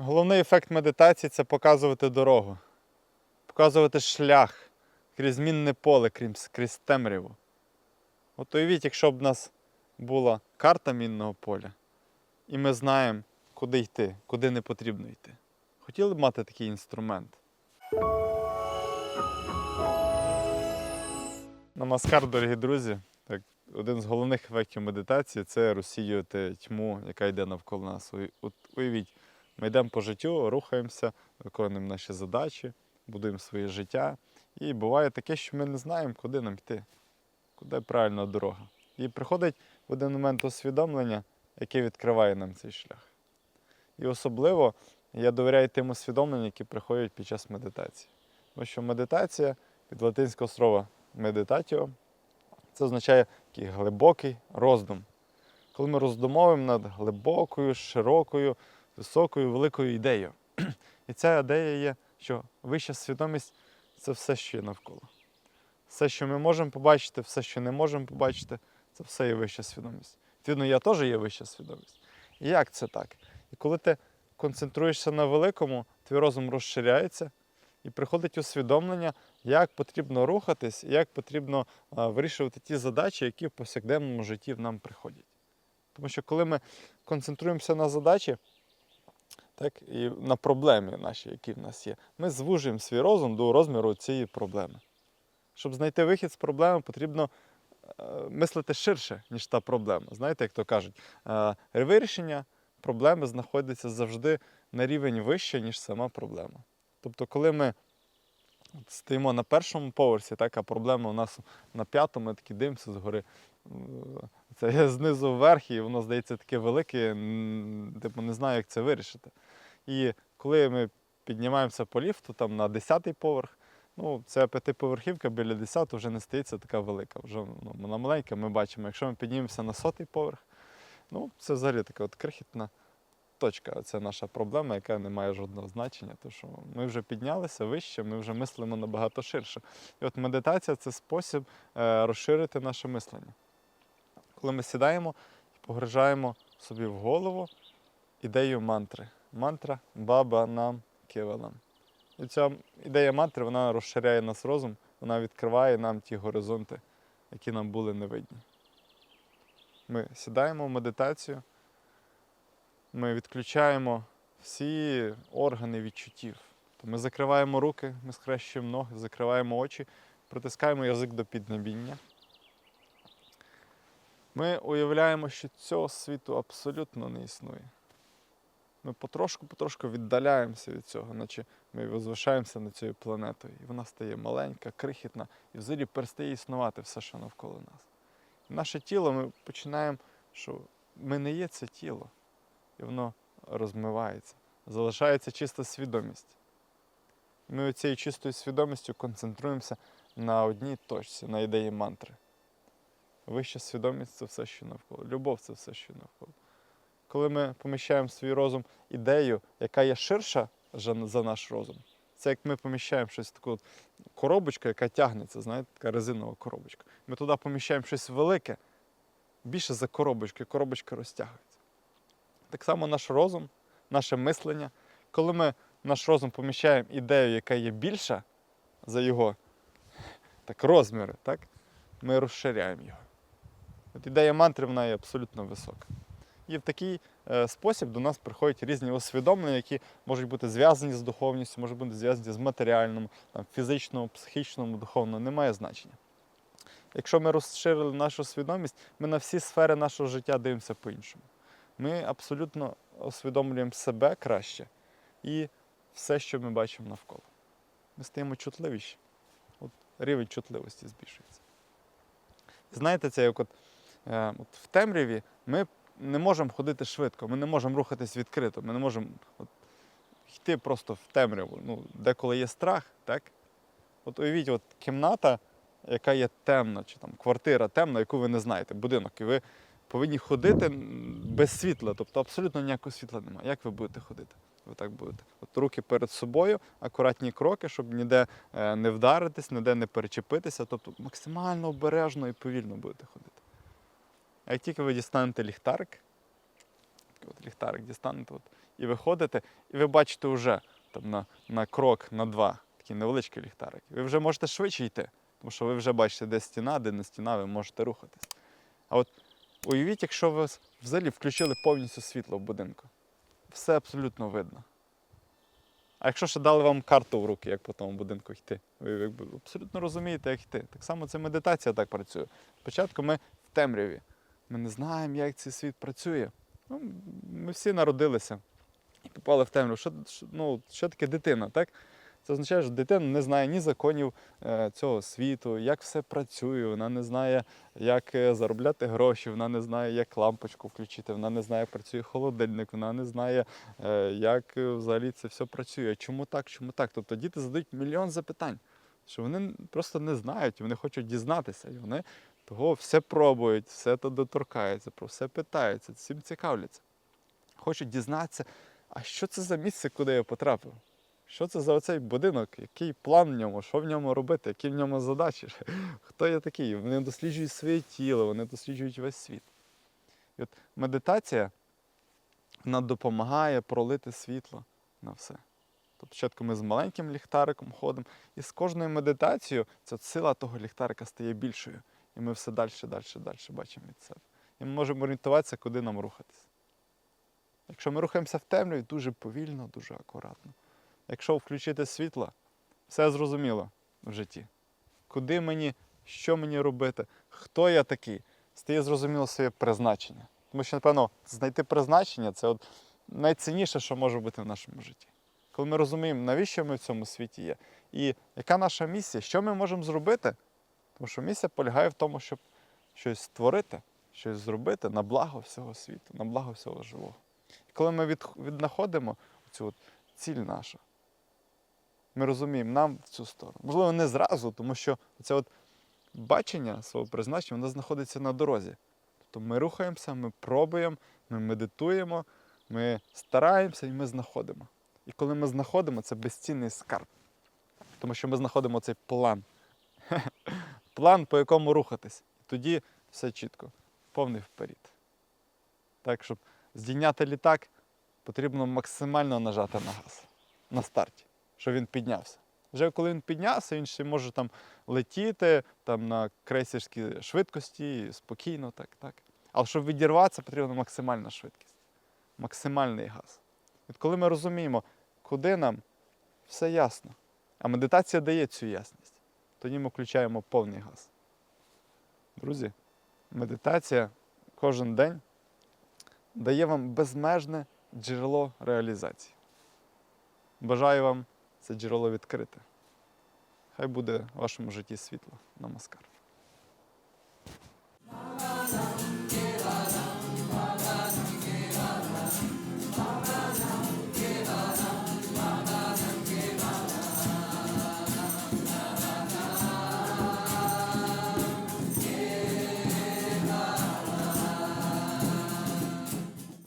Головний ефект медитації це показувати дорогу, показувати шлях крізь мінне поле, крізь, крізь темряву. От уявіть, якщо б в нас була карта мінного поля, і ми знаємо, куди йти, куди не потрібно йти. Хотіли б мати такий інструмент? Намаскар, дорогі друзі. Так, один з головних ефектів медитації це розсіювати тьму, яка йде навколо нас. Уявіть, ми йдемо по життю, рухаємося, виконуємо наші задачі, будуємо своє життя. І буває таке, що ми не знаємо, куди нам йти, куди правильна дорога. І приходить в один момент усвідомлення, яке відкриває нам цей шлях. І особливо я довіряю тим усвідомленням, які приходять під час медитації. Тому що медитація від латинського слова медитатіо це означає такий глибокий роздум. Коли ми роздумовуємо над глибокою, широкою, високою, великою ідеєю. І ця ідея є, що вища свідомість це все, що є навколо. Все, що ми можемо побачити, все, що не можемо побачити, це все є вища свідомість. Відповідно, я теж є вища свідомість. І як це так? І коли ти концентруєшся на великому, твій розум розширяється, і приходить усвідомлення, як потрібно рухатись, як потрібно вирішувати ті задачі, які в повсякденному житті в нам приходять. Тому що коли ми концентруємося на задачі, так, і на проблемі наші, які в нас є, ми звужуємо свій розум до розміру цієї проблеми. Щоб знайти вихід з проблеми, потрібно е, мислити ширше, ніж та проблема. Знаєте, як то кажуть, е, вирішення проблеми знаходиться завжди на рівень вище, ніж сама проблема. Тобто, коли ми стоїмо на першому поверсі, так, а проблема у нас на п'ятому, ми такі дивимося згори. е, Це знизу вверх, і воно здається таке велике, типу не знаю, як це вирішити. І коли ми піднімаємося по ліфту там на 10-й поверх, ну, це п'ятиповерхівка біля 10 вже не стається така велика. Вже ну, вона маленька, ми бачимо. Якщо ми піднімемося на сотий поверх, ну, це взагалі така от крихітна точка. Це наша проблема, яка не має жодного значення. Тому що ми вже піднялися вище, ми вже мислимо набагато ширше. І от медитація це спосіб е, розширити наше мислення. Коли ми сідаємо і погружаємо собі в голову ідею мантри. Мантра Баба нам кевалам. І ця ідея мантри вона розширяє нас розум, вона відкриває нам ті горизонти, які нам були невидні. Ми сідаємо в медитацію, ми відключаємо всі органи відчуттів. То ми закриваємо руки, ми схрещуємо ноги, закриваємо очі, притискаємо язик до піднебіння. Ми уявляємо, що цього світу абсолютно не існує. Ми потрошку-потрошку віддаляємося від цього, наче ми возвишаємося над цією планетою. І вона стає маленька, крихітна, і взагалі перестає існувати все, що навколо нас. І наше тіло ми починаємо, що ми не є це тіло, і воно розмивається. Залишається чиста свідомість. Ми цією чистою свідомістю концентруємося на одній точці, на ідеї мантри. Вища свідомість це все, що навколо. Любов це все, що навколо. Коли ми поміщаємо в свій розум ідею, яка є ширша за наш розум, це як ми поміщаємо щось таку коробочку, яка тягнеться, знаєте, така резинова коробочка. Ми туди поміщаємо щось велике, більше за коробочку, і коробочка розтягується. Так само наш розум, наше мислення, коли ми наш розум поміщаємо ідею, яка є більша за його так, розміри, так, ми розширяємо його. От ідея мантри вона є абсолютно висока. І в такий е, спосіб до нас приходять різні усвідомлення, які можуть бути зв'язані з духовністю, можуть бути зв'язані з матеріальним, там, фізичному, психічному, духовному, немає значення. Якщо ми розширили нашу свідомість, ми на всі сфери нашого життя дивимося по-іншому. Ми абсолютно усвідомлюємо себе краще і все, що ми бачимо навколо. Ми стаємо чутливіші. От рівень чутливості збільшується. Знаєте, це як от, е, от в темряві ми не можемо ходити швидко, ми не можемо рухатись відкрито, ми не можемо от, йти просто в темряву. Ну, деколи є страх, так? От уявіть, от кімната, яка є темна, чи там квартира темна, яку ви не знаєте, будинок, і ви повинні ходити без світла, тобто абсолютно ніякого світла немає. Як ви будете ходити? Ви так будете. От руки перед собою, акуратні кроки, щоб ніде е, не вдаритись, ніде не перечепитися, тобто максимально обережно і повільно будете ходити. А як тільки ви дістанете ліхтарик, от ліхтарик дістанете, от, і виходите, і ви бачите вже там, на, на крок, на два, такий невеличкий ліхтарик. Ви вже можете швидше йти, тому що ви вже бачите, де стіна, де не стіна, ви можете рухатись. А от уявіть, якщо ви взагалі включили повністю світло в будинку, все абсолютно видно. А якщо ще дали вам карту в руки, як по тому будинку йти, ви якби абсолютно розумієте, як йти. Так само це медитація так працює. Спочатку ми в темряві. Ми не знаємо, як цей світ працює. Ну, ми всі народилися і попали в темряву. Що, ну, що таке дитина? Так? Це означає, що дитина не знає ні законів е, цього світу, як все працює, вона не знає, як е, заробляти гроші, вона не знає, як лампочку включити, вона не знає, як працює холодильник, вона не знає, е, як взагалі це все працює. Чому так, чому так? Тобто діти задають мільйон запитань, що вони просто не знають, вони хочуть дізнатися. І вони того все пробують, все то доторкаються, про все питаються, всім цікавляться. Хочуть дізнатися, а що це за місце, куди я потрапив? Що це за оцей будинок? Який план в ньому? Що в ньому робити? Які в ньому задачі? Хто я такий? Вони досліджують своє тіло, вони досліджують весь світ. І от медитація вона допомагає пролити світло на все. Тобто спочатку ми з маленьким ліхтариком ходимо, і з кожною медитацією ця сила того ліхтарика стає більшою. І ми все далі, далі, далі бачимо від себе. І ми можемо орієнтуватися, куди нам рухатись. Якщо ми рухаємося в темряві, дуже повільно, дуже акуратно. Якщо включити світло, все зрозуміло в житті. Куди мені, що мені робити, хто я такий, стає зрозуміло своє призначення. Тому що, напевно, знайти призначення це от найцінніше, що може бути в нашому житті. Коли ми розуміємо, навіщо ми в цьому світі є, і яка наша місія, що ми можемо зробити, тому що місія полягає в тому, щоб щось створити, щось зробити на благо всього світу, на благо всього живого. І коли ми від, віднаходимо цю от ціль нашу, ми розуміємо, нам в цю сторону. Можливо, не зразу, тому що це от бачення свого призначення, воно знаходиться на дорозі. Тобто ми рухаємося, ми пробуємо, ми медитуємо, ми стараємося і ми знаходимо. І коли ми знаходимо, це безцінний скарб. Тому що ми знаходимо цей план. План, по якому рухатись. Тоді все чітко, повний вперед. Так, щоб здійняти літак, потрібно максимально нажати на газ на старті, щоб він піднявся. Вже коли він піднявся, він ще може там летіти там, на крейсерській швидкості, спокійно, так, так. Але щоб відірватися, потрібна максимальна швидкість, максимальний газ. От коли ми розуміємо, куди нам, все ясно. А медитація дає цю ясність. Тоді ми включаємо повний газ. Друзі, медитація кожен день дає вам безмежне джерело реалізації. Бажаю вам це джерело відкрите. Хай буде в вашому житті світло. Намаскар.